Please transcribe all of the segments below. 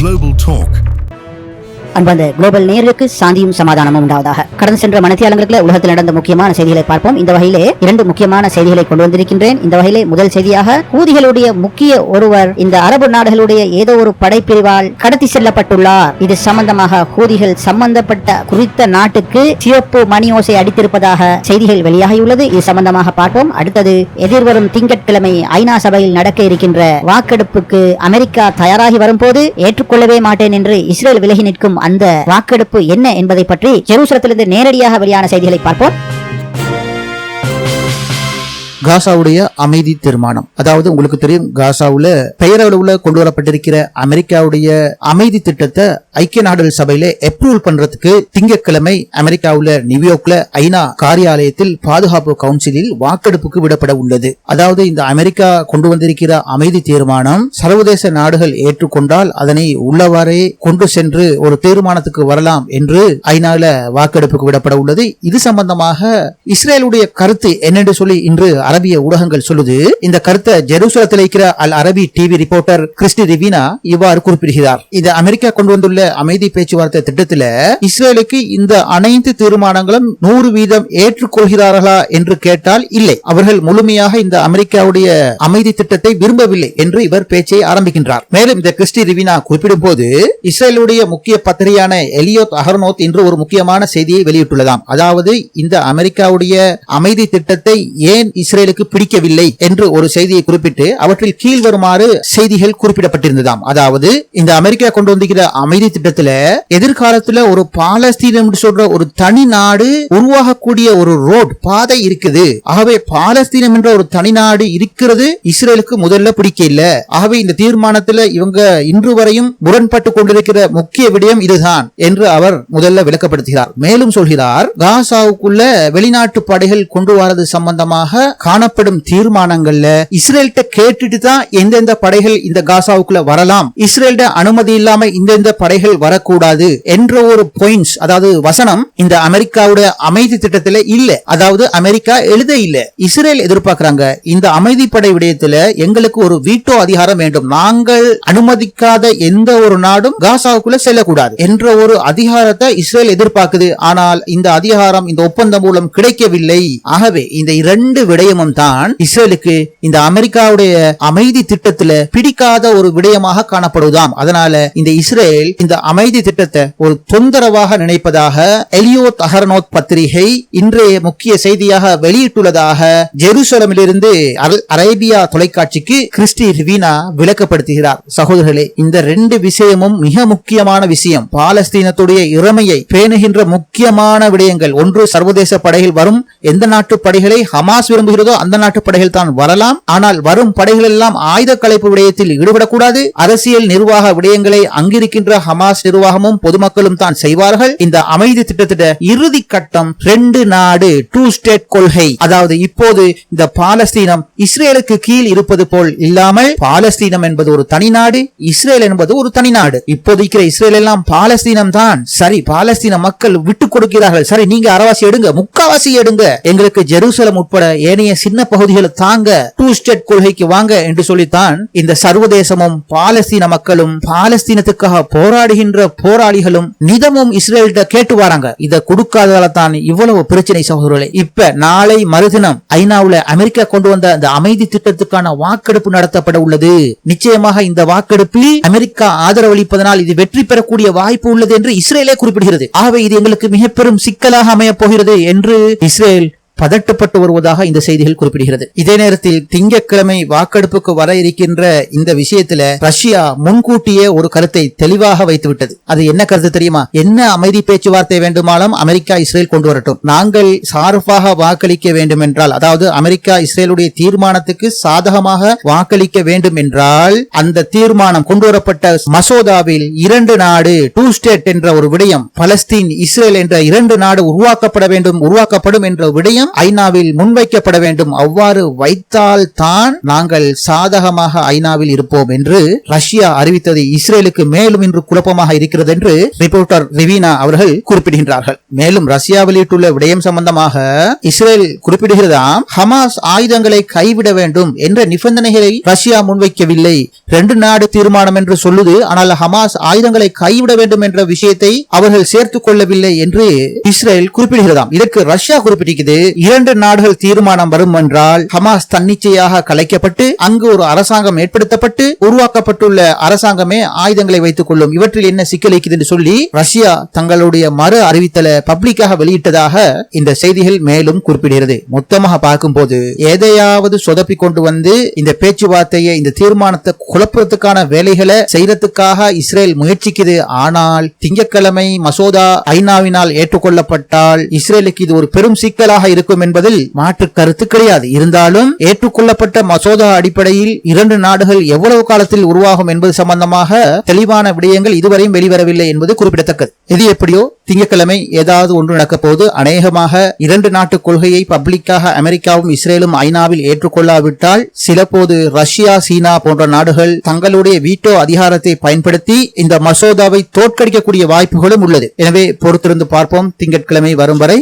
Global Talk. அன்பந்த global நேயர்களுக்கு சாந்தியும் சமாதானமும் உண்டாவதாக. கடந்து சென்ற மனத்தியாளங்களுக்கு உலகத்தில் நடந்த முக்கியமான செய்திகளை பார்ப்போம். இந்த வகையிலே இரண்டு முக்கியமான செய்திகளை கொண்டு வந்திருக்கின்றேன். இந்த வகையிலே முதல் செய்தியாக ஊதிகளுடைய முக்கிய ஒருவர் இந்த அரபு நாடுகளுடைய ஏதோ ஒரு படைப்பிரிவால் கடத்தி செல்லப்பட்டுள்ளார். இது சம்பந்தமாக ஹூதிகள் சம்பந்தப்பட்ட குறித்த நாட்டுக்கு சிவப்பு மணி ஓசை அடித்திருப்பதாக செய்திகள் வெளியாகியுள்ளது. இது சம்பந்தமாக பார்ப்போம். அடுத்தது எதிர்வரும் திங்கட்கிழமை ஐநா சபையில் நடக்க இருக்கின்ற வாக்கெடுப்புக்கு அமெரிக்கா தயாராகி வரும்போது ஏற்றுக்கொள்ளவே மாட்டேன் என்று இஸ்ரேல் விலகி நிற்கும் அந்த வாக்கெடுப்பு என்ன என்பதை பற்றி ஜெருசலத்திலிருந்து நேரடியாக வெளியான செய்திகளை பார்ப்போம். காசாவுடைய அமைதி தீர்மானம் அதாவது உங்களுக்கு தெரியும் காசாவுல பெயரளவுல கொண்டு வரப்பட்டிருக்கிற அமெரிக்காவுடைய அமைதி திட்டத்தை ஐக்கிய நாடுகள் சபையில அப்ரூவல் பண்றதுக்கு திங்கட்கிழமை அமெரிக்காவுல நியூயார்க்ல ஐநா காரியாலயத்தில் பாதுகாப்பு கவுன்சிலில் வாக்கெடுப்புக்கு விடப்பட உள்ளது. அதாவது இந்த அமெரிக்கா கொண்டு வந்திருக்கிற அமைதி தீர்மானம் சர்வதேச நாடுகள் ஏற்றுக்கொண்டால் அதனை உள்ளவாறே கொண்டு சென்று ஒரு தீர்மானத்துக்கு வரலாம் என்று ஐநால வாக்கெடுப்புக்கு விடப்பட உள்ளது. இது சம்பந்தமாக இஸ்ரேலுடைய கருத்து என்னென்று சொல்லி இன்று அரபிய ஊடகங்கள் சொல்லுது இந்த கருத்தை ஜெருசலத்தில் இருக்கிற அல் அரபி டிவி ரிப்போர்ட்டர் கிறிஸ்டி ரிவினா இவ்வாறு குறிப்பிடுகிறார். இது அமெரிக்கா கொண்டு வந்துள்ள அமைதி பேச்சுவார்த்தை திட்டத்தில் இஸ்ரேலுக்கு இந்த அனைத்து தீர்மானங்களும் நூறு வீதம் ஏற்றுக்கொள்கிறார்களா என்று கேட்டால் இல்லை. அவர்கள் முழுமையாக இந்த அமெரிக்காவுடைய அமைதி திட்டத்தை விரும்பவில்லை என்று இவர் பேச்சை ஆரம்பிக்கின்றார். மேலும் இந்த கிறிஸ்டி ரிவினா குறிப்பிடும் போது இஸ்ரேலுடைய முக்கிய பத்திரிகையான எலியோத் அகர்னோத் இன்று ஒரு முக்கியமான செய்தியை வெளியிட்டுள்ளதாம். அதாவது இந்த அமெரிக்காவுடைய அமைதி திட்டத்தை ஏன் இஸ்ரேலுக்கு பிடிக்கவில்லை என்று ஒரு செய்தியை குறிப்பிட்டு அவற்றில் கீழ் வருமாறு செய்திகள் குறிப்பிடப்பட்டிருந்ததாம். அதாவது இந்த அமெரிக்கா கொண்டு வந்திருக்கிற அமைதி திட்டத்துல எதிர்காலத்துல ஒரு பாலஸ்தீனம் சொல்ற ஒரு தனி நாடு உருவாகக்கூடிய ஒரு ரோட் பாதை இருக்குது. ஆகவே பாலஸ்தீனம் என்ற ஒரு தனி நாடு இருக்கிறது இஸ்ரேலுக்கு முதல்ல பிடிக்க இல்ல. ஆகவே இந்த தீர்மானத்துல இவங்க இன்று வரையும் முரண்பட்டு கொண்டிருக்கிற முக்கிய விடயம் இதுதான் என்று அவர் முதல்ல விளக்கப்படுத்துகிறார். மேலும் சொல்கிறார் காசாவுக்குள்ள வெளிநாட்டு படைகள் கொண்டு வரது சம்பந்தமாக காணப்படும் தீர்மானங்கள்ல இஸ்ரேல்கிட்ட கேட்டுட்டு தான் எந்தெந்த படைகள் இந்த காசாவுக்குள்ள வரலாம். இஸ்ரேல்ட அனுமதி இல்லாம இந்தெந்த படைகள் வரக்கூடாது என்ற ஒரு பாயிண்ட்ஸ் அதாவது வசனம் இந்த அமெரிக்காவோட அமைதி திட்டத்துல இல்ல. அதாவது அமெரிக்கா எழுத இல்ல. இஸ்ரேல் எதிர்பார்க்கிறாங்க இந்த அமைதி படை விடயத்துல எங்களுக்கு ஒரு வீட்டோ அதிகாரம் வேண்டும். நாங்கள் அனுமதிக்காத எந்த ஒரு நாடும் காசாவுக்குள்ள செல்லக்கூடாது என்ற ஒரு அதிகாரத்தை இஸ்ரேல் எதிர்பார்க்குது. ஆனால் இந்த அதிகாரம் இந்த ஒப்பந்தம் மூலம் கிடைக்கவில்லை. ஆகவே இந்த இரண்டு விடயமும் தான் இஸ்ரேலுக்கு இந்த அமெரிக்காவுடைய அமைதி திட்டத்துல பிடிக்காத ஒரு விடயமாக காணப்படுவதாம். அதனால இந்த இஸ்ரேல் இந்த அமைதி திட்டத்தை ஒரு தொந்தரவாக நினைப்பதாக எலியோத் தஹர்னோத் பத்திரிகை இன்றைய முக்கிய செய்தியாக வெளியிட்டுள்ளதாக ஜெருசலமிலிருந்து அரேபியா தொலைக்காட்சிக்கு கிறிஸ்டி ரிவீனா விளக்கப்படுத்துகிறார். சகோதரர்களே இந்த ரெண்டு விஷயமும் மிக முக்கியமான விஷயம். பாலஸ்தீனத்துடைய இறமையை பேணுகின்ற முக்கியமான விடயங்கள். ஒன்று சர்வதேச படைகள் வரும். எந்த நாட்டு படைகளை ஹமாஸ் விரும்புகிறதோ அந்த நாட்டு படைகள் தான் வரலாம். ஆனால் வரும் படைகள் எல்லாம் ஆயுத கலைப்பு விடயத்தில் ஈடுபடக்கூடாது. அரசியல் நிர்வாக விடயங்களை அங்கிருக்கின்ற ஹமாஸ் நிர்வாகமும் பொதுமக்களும் தான் செய்வார்கள். இந்த அமைதி திட்டத்திட்ட இறுதி கட்டம் ரெண்டு நாடு டூ ஸ்டேட் கொள்கை. அதாவது இப்போது இந்த பாலஸ்தீனம் இஸ்ரேலுக்கு கீழ் இருப்பது போல் இல்லாமல் பாலஸ்தீனம் என்பது ஒரு தனி நாடு இஸ்ரேல் என்பது ஒரு தனி நாடு. இப்போதைக்கிற இஸ்ரேல் எல்லாம் பாலஸ்தீனம் தான். சரி பாலஸ்தீன மக்கள் விட்டு கொடுக்கிறார்கள். சரி நீங்க அரவாசி எடுங்க முக்காவாசி எடுங்க. எங்களுக்கு ஜெருசலம் உட்பட ஏனைய சின்ன பகுதிகளை தாங்க டூ ஸ்டேட் கொள்கைக்கு வாங்க என்று சொல்லித்தான் இந்த சர்வதேசமும் பாலஸ்தீன மக்களும் பாலஸ்தீனத்துக்காக போராடுகின்ற போராளிகளும் நிதமும் இஸ்ரேல்கிட்ட கேட்டு வராங்க. இத கொடுக்காததால தான் இவ்வளவு பிரச்சனை சகோதரர்களே. இப்ப நாளை மறுதினம் ஐநாவுல அமெரிக்கா கொண்டு வந்த அந்த அமைதி திட்டத்துக்கான வாக்கெடுப்பு நடத்தப்பட உள்ளது. நிச்சயமாக இந்த வாக்கெடுப்பில் அமெரிக்கா ஆதரவளிப்பதனால் இது வெற்றி பெறக்கூடிய வாய்ப்பு உள்ளது என்று இஸ்ரேலே குறிப்பிடுகிறது. ஆகவே இது எங்களுக்கு மிக பெரும் சிக்கலாக அமையப் போகிறது என்று இஸ்ரேல் பதட்டப்பட்டு வருவதாக இந்த செய்திகள் குறிப்பிடுகிறது. இதே நேரத்தில் திங்கட்கிழமை வாக்கெடுப்புக்கு வர இருக்கின்ற இந்த விஷயத்துல ரஷ்யா முன்கூட்டியே ஒரு கருத்தை தெளிவாக வைத்துவிட்டது. அது என்ன கருத்து தெரியுமா? என்ன அமைதி பேச்சுவார்த்தை வேண்டுமானாலும் அமெரிக்கா இஸ்ரேல் கொண்டு வரட்டும். நாங்கள் சார்பாக வாக்களிக்க வேண்டும் என்றால் அதாவது அமெரிக்கா இஸ்ரேலுடைய தீர்மானத்துக்கு சாதகமாக வாக்களிக்க வேண்டும் என்றால் அந்த தீர்மானம் கொண்டு வரப்பட்ட மசோதாவில் இரண்டு நாடு டூ ஸ்டேட் என்ற ஒரு விடயம் பலஸ்தீன் இஸ்ரேல் என்ற இரண்டு நாடு உருவாக்கப்பட வேண்டும் உருவாக்கப்படும் என்ற விடயம் ஐநாவில் முன்வைக்கப்பட வேண்டும். அவ்வாறு வைத்தால் தான் நாங்கள் சாதகமாக ஐநாவில் இருப்போம் என்று ரஷ்யா அறிவித்தது. இஸ்ரேலுக்கு மேலும் இன்று குழப்பமாக இருக்கிறது என்று ரிப்போர்ட்டர் ரிவீனா அவர்கள் குறிப்பிடுகின்றார்கள். மேலும் ரஷ்யா வெளியிட்டுள்ள விடயம் சம்பந்தமாக இஸ்ரேல் குறிப்பிடுகிறதாம் ஹமாஸ் ஆயுதங்களை கைவிட வேண்டும் என்ற நிபந்தனைகளை ரஷ்யா முன்வைக்கவில்லை. ரெண்டு நாடு தீர்மானம் என்று சொல்லுது. ஆனால் ஹமாஸ் ஆயுதங்களை கைவிட வேண்டும் என்ற விஷயத்தை அவர்கள் சேர்த்துக் கொள்ளவில்லை என்று இஸ்ரேல் குறிப்பிடுகிறதாம். இதற்கு ரஷ்யா குறிப்பிட்டிருக்கிறது. இரண்டு நாடுகள் தீர்மானம் வரும் என்றால் ஹமாஸ் தன்னிச்சையாக கலைக்கப்பட்டு அங்கு ஒரு அரசாங்கம் ஏற்படுத்தப்பட்டு உருவாக்கப்பட்டுள்ள அரசாங்கமே ஆயுதங்களை வைத்துக் கொள்ளும். இவற்றில் என்ன சிக்கல் என்று சொல்லி ரஷ்யா தங்களுடைய மறு அறிவித்தலை பப்ளிக்காக வெளியிட்டதாக இந்த செய்திகள் மேலும் குறிப்பிடுகிறது. மொத்தமாக பார்க்கும்போது எதையாவது சொதப்பி கொண்டு வந்து இந்த பேச்சுவார்த்தையை இந்த தீர்மானத்தை குழப்பத்துக்கான வேலைகளை செய்யறதுக்காக இஸ்ரேல் முயற்சிக்குது. ஆனால் திங்கட்கிழமை மசோதா ஐநாவினால் ஏற்றுக்கொள்ளப்பட்டால் இஸ்ரேலுக்கு இது ஒரு பெரும் சிக்கலாக இருக்கும். என்பதில் மாற்று கருத்து கிடையாது. இருந்தாலும் ஏற்றுக்கொள்ளப்பட்ட மசோதா அடிப்படையில் இரண்டு நாடுகள் எவ்வளவு காலத்தில் உருவாகும் என்பது சம்பந்தமாக தெளிவான விடயங்கள் இதுவரையும் வெளிவரவில்லை என்பது குறிப்பிடத்தக்கது. எது எப்படியோ திங்கட்கிழமை ஏதாவது ஒன்று நடக்கப் போது அநேகமாக இரண்டு நாட்டு கொள்கையை பப்ளிக்காக அமெரிக்காவும் இஸ்ரேலும் ஐநாவில் ஏற்றுக்கொள்ளாவிட்டால் சிலபோது ரஷ்யா சீனா போன்ற நாடுகள் தங்களுடைய வீட்டோ அதிகாரத்தை பயன்படுத்தி இந்த மசோதாவை தோற்கடிக்கக்கூடிய வாய்ப்புகளும் உள்ளது. எனவே பொறுத்திருந்து பார்ப்போம். திங்கட்கிழமை வரும் வரை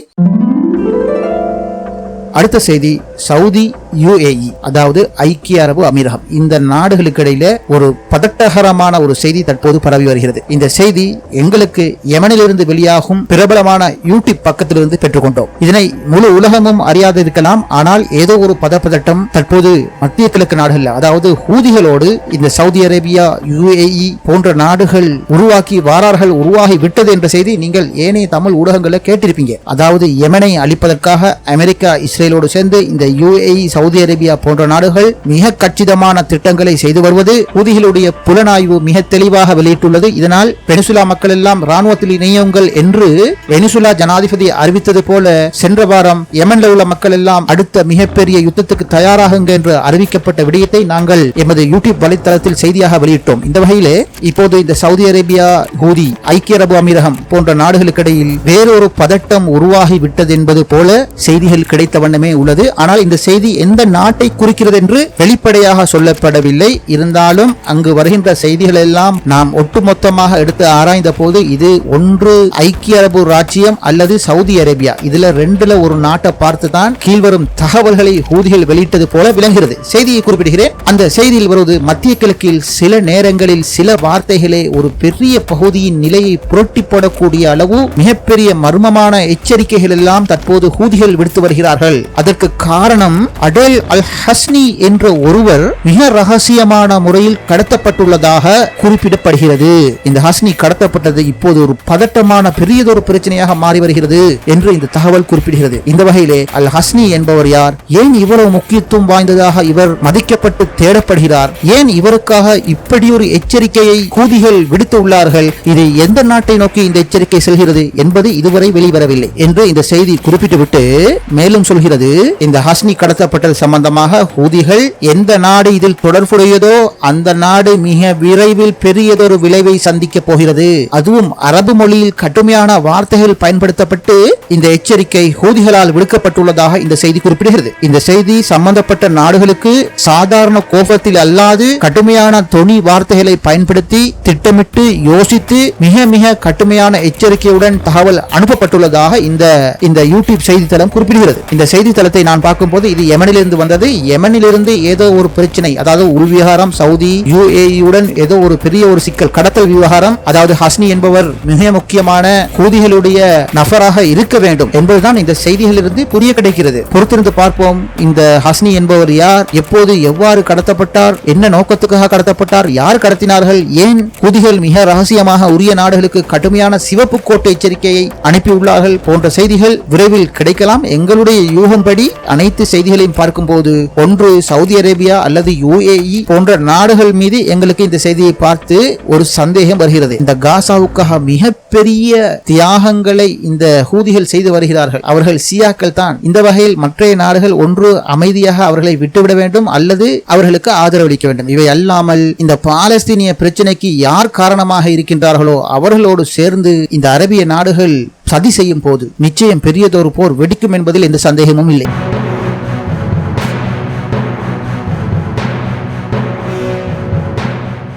அடுத்த செய்தி சவுதி யுஏஇ அதாவது ஐக்கிய அரபு அமீரகம். இந்த நாடுகளுக்கு இடையில ஒரு பதட்டகரமான ஒரு செய்தி தற்போது பரவி வருகிறது. இந்த செய்தி எங்களுக்கு யமனிலிருந்து வெளியாகும் பிரபலமான யூடியூப் பக்கத்திலிருந்து பெற்றுக்கொண்டோம். இதனை முழு உலகமும் அறியாது இருக்கலாம் ஆனால் ஏதோ ஒரு பதப்பதட்டம் தற்போது மத்திய கிழக்கு நாடுகள் அதாவது ஹூதிகளோடு இந்த சவுதி அரேபியா யுஏஇ போன்ற நாடுகள் உருவாக்கி வாரார்கள் உருவாகி விட்டது என்ற செய்தி நீங்கள் ஏனைய தமிழ் ஊடகங்களை கேட்டிருப்பீங்க. அதாவது யமனை அழிப்பதற்காக அமெரிக்கா இஸ்ரேலோடு சேர்ந்து இந்த யுஏஇ சவுதி அரேபியா போன்ற நாடுகள் மிக கச்சிதமான திட்டங்களை செய்து வருவது ஹூதிகளுடைய புலனாய்வு மிக தெளிவாக வெளியிட்டுள்ளது. இதனால் வெனிசுலா மக்கள் எல்லாம் ராணுவத்தில் இணையுங்கள் என்று வெனிசுலா ஜனாதிபதி அறிவித்தது போல சென்ற வாரம் யமன்ல உள்ள மக்கள் எல்லாம் அடுத்த மிகப்பெரிய யுத்தத்துக்கு தயாராகுங்க என்று அறிவிக்கப்பட்ட விடயத்தை நாங்கள் எமது யூடியூப் வலைத்தளத்தில் செய்தியாக வெளியிட்டோம். இந்த வகையிலே இப்போது இந்த சவுதி அரேபியா ஹூதி ஐக்கிய அரபு அமீரகம் போன்ற நாடுகளுக்கு இடையில் வேறொரு பதட்டம் உருவாகி விட்டது என்பது போல செய்திகள் கிடைத்த வண்ணமே உள்ளது. ஆனால் இந்த செய்தி எந்த நாட்டை குறிக்கிறது என்று வெளிப்படையாக சொல்லப்படவில்லை. இருந்தாலும் அங்கு வருகின்ற செய்திகள் எல்லாம் நாம் ஒட்டுமொத்தமாக எடுத்து ஆராய்ந்த போது இது ஒன்று ஐக்கிய அரபு ராஜ்யம் அல்லது சவுதி அரேபியா. இதுல ரெண்டுல ஒரு நாட்டை பார்த்து தான் கீழ்வரும் தகவல்களை ஊதிகள் வெளியிட்டது போல விளங்குகிறது. செய்தியை குறிப்பிடுகிறேன். அந்த செய்தியில் வருவது மத்திய கிழக்கில் சில நேரங்களில் சில வார்த்தைகளே ஒரு பெரிய பகுதியின் நிலையை புரட்டி போடக்கூடிய அளவு மிகப்பெரிய மர்மமான எச்சரிக்கைகள் எல்லாம் தற்போது ஹூதிகள் விடுத்து வருகிறார்கள். அதற்கு காரணம் அடேல் அல் ஹஸ்னி என்ற ஒருவர் மிக ரகசியமான முறையில் கடத்தப்பட்டுள்ளதாக குறிப்பிடப்படுகிறது. இந்த ஹஸ்னி கடத்தப்பட்டது இப்போது ஒரு பதட்டமான பெரியதொரு பிரச்சனையாக மாறி வருகிறது என்று இந்த தகவல் குறிப்பிடுகிறது. இந்த வகையிலே அல் ஹஸ்னி என்பவர் யார்? ஏன் இவ்வளவு முக்கியத்துவம் வாய்ந்ததாக இவர் மதிக்கப்பட்டு தேடப்படுகிறார்? ஏன் இவருக்காக இப்படி ஒரு எச்சரிக்கையை கூதிகள் விடுத்து உள்ளார்கள்? இது எந்த நாட்டை நோக்கி இந்த எச்சரிக்கை செல்கிறது என்பது இதுவரை வெளிவரவில்லை என்று இந்த செய்தி குறிப்பிட்டுவிட்டு மேலும் சொல்கிறது. இந்த ஹஸ்னி கடத்தப்பட்டது சம்பந்தமாக ஹூதிகள் எந்த நாடு இதில் தொடர்புடையதோ அந்த நாடு மிக விரைவில் பெரியதொரு விளைவை சந்திக்க போகிறது. அதுவும் அரபு மொழியில் கடுமையான வார்த்தைகள் பயன்படுத்தப்பட்டு இந்த எச்சரிக்கை ஹூதிகளால் விடுக்கப்பட்டுள்ளதாக இந்த செய்தி குறிப்பிடுகிறது. இந்த செய்தி சம்பந்தப்பட்ட நாடுகளுக்கு சாதாரண கோபத்தில் அல்லாது கடுமையான தொனி வார்த்தைகளை பயன்படுத்தி திட்டமிட்டு யோசித்து மிக மிக கடுமையான எச்சரிக்கையுடன் தகவல் அனுப்பப்பட்டுள்ளதாக இந்த இந்த யூடியூப் செய்தித்தளம் குறிப்பிடுகிறது. இந்த செய்தித்தளத்தை நான் பார்க்கும்போது இது யமனிலிருந்து வந்தது யமனிலிருந்து ஏதோ ஒரு பிரச்சனை அதாவது உள்விவகாரம் சவுதி யுஏஇயுடன் ஏதோ ஒரு பெரிய ஒரு சிக்கல் கடத்தல் விவகாரம் அதாவது ஹஸ்னி என்பவர் மிக முக்கியமான கூதிகளுடைய நபராக இருக்க வேண்டும் என்பதுதான் இந்த செய்திகளிலிருந்து புரிய கிடைக்கிறது. பொறுத்திருந்து பார்ப்போம் இந்த ஹஸ்னி என்பவர் யார் எப்போது எவ்வாறு கடத்தப்பட்டார் என்ன நோக்கத்துக்காக கடத்தப்பட்டார் யார் கடத்தினார்கள் ஏன் கூதிகள் மிக ரகசியமாக உரிய நாடுகளுக்கு கடுமையான சிவப்பு கோட்டை எச்சரிக்கையை அனுப்பியுள்ளார்கள் போன்ற செய்திகள் விரைவில் கிடைக்கலாம். எங்களுடைய யூகம்படி அனைத்து செய்திகளையும் பார்க்கும்போது ஒன்று சவுதி அரேபியா அல்லது யுஏஇ போன்ற நாடுகள் மீது எங்களுக்கு இந்த செய்தியை பார்த்து ஒரு சந்தேகம் வருகிறது. இந்த காசாவுக்காக மிகப்பெரிய தியாகங்களை இந்த ஹூதிகள் செய்து வருகிறார்கள். அவர்கள் சியாக்கள் தான். இந்த வகையில் மற்ற நாடுகள் ஒன்று அமைதியாக அவர்களை விட்டுவிட வேண்டும் அல்லது அவர்களுக்கு ஆதரவளிக்க வேண்டும். இவை அல்லாமல் இந்த பாலஸ்தீனிய பிரச்சனைக்கு யார் காரணமாக இருக்கின்றார்களோ அவர்களோடு சேர்ந்து இந்த அரபிய நாடுகள் சதி செய்யும் போது நிச்சயம் பெரியதொரு போர் வெடிக்கும் என்பதில் எந்த சந்தேகமும் இல்லை.